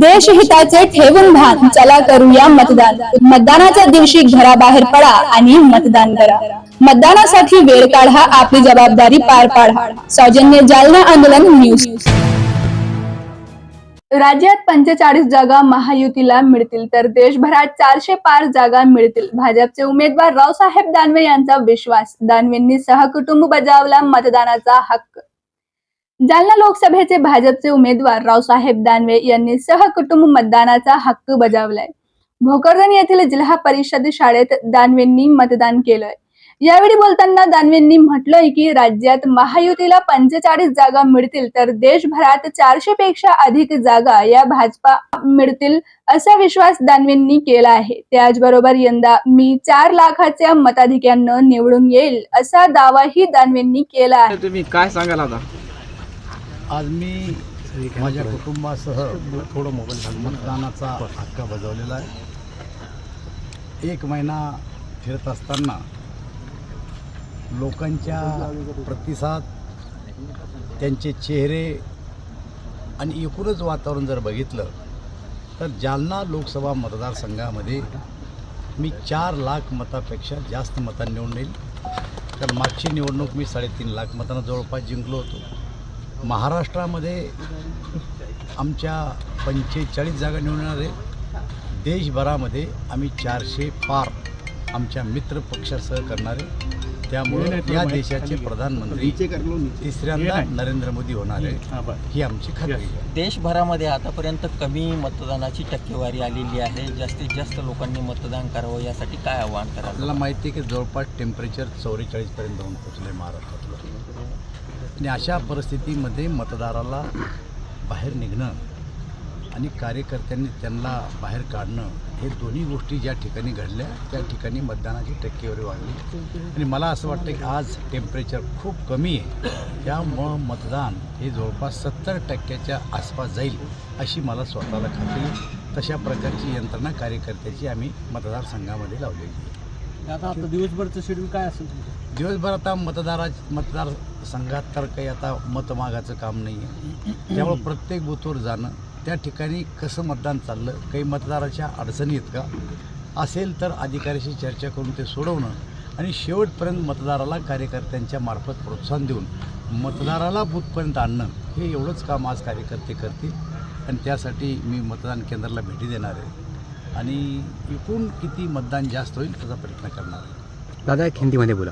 देशहिताचे ठेवून भान चला करूया मतदान. मतदानाच्या दिवशी घराबाहेर पडा आणि मतदान करा. मतदानासाठी वेळ काढा आपली जबाबदारी पार पाडा. सौजन्य जालना आंदोलन न्यूज. राज्यात पंचेचाळीस जागा महायुतीला मिळतील तर देशभरात चारशे पाच जागा मिळतील. भाजपचे उमेदवार रावसाहेब दानवे यांचा विश्वास. दानवेंनी सहकुटुंब बजावला मतदानाचा हक्क. जालना लोकसभेचे भाजपचे उमेदवार रावसाहेब दानवे यांनी सहकुटुंब मतदानाचा हक्क बजावलाय. भोकरदन येथील जिल्हा परिषद शाळेत दानवेंनी मतदान केलंय. यावेळी बोलताना दानवेंनी म्हटलंय की राज्यात महायुतीला पंचेचाळीस जागा मिळतील तर देशभरात चारशे पेक्षा अधिक जागा या भाजपा मिळतील असा विश्वास दानवेंनी केला आहे. त्याचबरोबर यंदा मी चार लाखाच्या मताधिक्यानं निवडून येईल असा दावाही दानवेंनी केला आहे. तुम्ही काय सांगाल आता? आज मी माझ्या कुटुंबासह थोडं मोबाईल मतदानाचा हक्क बजावलेला आहे. एक महिना फिरत असताना लोकांच्या प्रतिसाद त्यांचे चेहरे आणि एकूणच वातावरण जर बघितलं तर जालना लोकसभा मतदारसंघामध्ये मी चार लाख मतापेक्षा जास्त मतांनी निवडून येईल. कारण मागची निवडणूक मी साडेतीन लाख मतांना जवळपास जिंकलो होतो. महाराष्ट्रामध्ये आमच्या पंचेचाळीस जागा निवडणारे देशभरामध्ये आम्ही चारशे पार आमच्या मित्र पक्षासह करणारे त्यामुळे या देशाचे प्रधानमंत्री तिसऱ्यांदा नरेंद्र मोदी होणार आहे ही आमची खात्री आहे. देशभरामध्ये आतापर्यंत कमी मतदानाची टक्केवारी आलेली आहे. जास्तीत जास्त लोकांनी मतदान करावं यासाठी काय आव्हान कराल आपल्याला माहिती आहे की जवळपास टेम्परेचर चौवेचाळीसपर्यंत जाऊन पोचलं आहे महाराष्ट्रातलं. आणि अशा परिस्थितीमध्ये मतदाराला बाहेर निघणं आणि कार्यकर्त्यांनी त्यांना बाहेर काढणं हे दोन्ही गोष्टी ज्या ठिकाणी घडल्या त्या ठिकाणी मतदानाची टक्केवारी वाढली. आणि मला असं वाटतं की आज टेम्परेचर खूप कमी आहे. त्यामुळं मतदान हे जवळपास सत्तर टक्क्याच्या आसपास जाईल अशी मला स्वतःला खात्री. तशा प्रकारची यंत्रणा कार्यकर्त्याची आम्ही मतदारसंघामध्ये लावलेली आहे. आता आता दिवसभरचं शेड्यूल काय असेल दिवसभर आता मतदारा मतदारसंघात तर काही आता मतमागाचं काम नाही आहे त्यामुळं प्रत्येक बूथवर जाणं त्या ठिकाणी कसं मतदान चाललं काही मतदाराच्या अडचणी आहेत का असेल तर अधिकाऱ्याशी चर्चा करून ते सोडवणं आणि शेवटपर्यंत मतदाराला कार्यकर्त्यांच्या मार्फत प्रोत्साहन देऊन मतदाराला बूथपर्यंत आणणं हे एवढंच काम आज कार्यकर्ते करतील आणि त्यासाठी मी मतदान केंद्राला भेटी देणार आहे. आणि एकूण किती मतदान जास्त होईल त्याचा प्रयत्न करणार आहे. दादा एक हिंदीमध्ये बोला.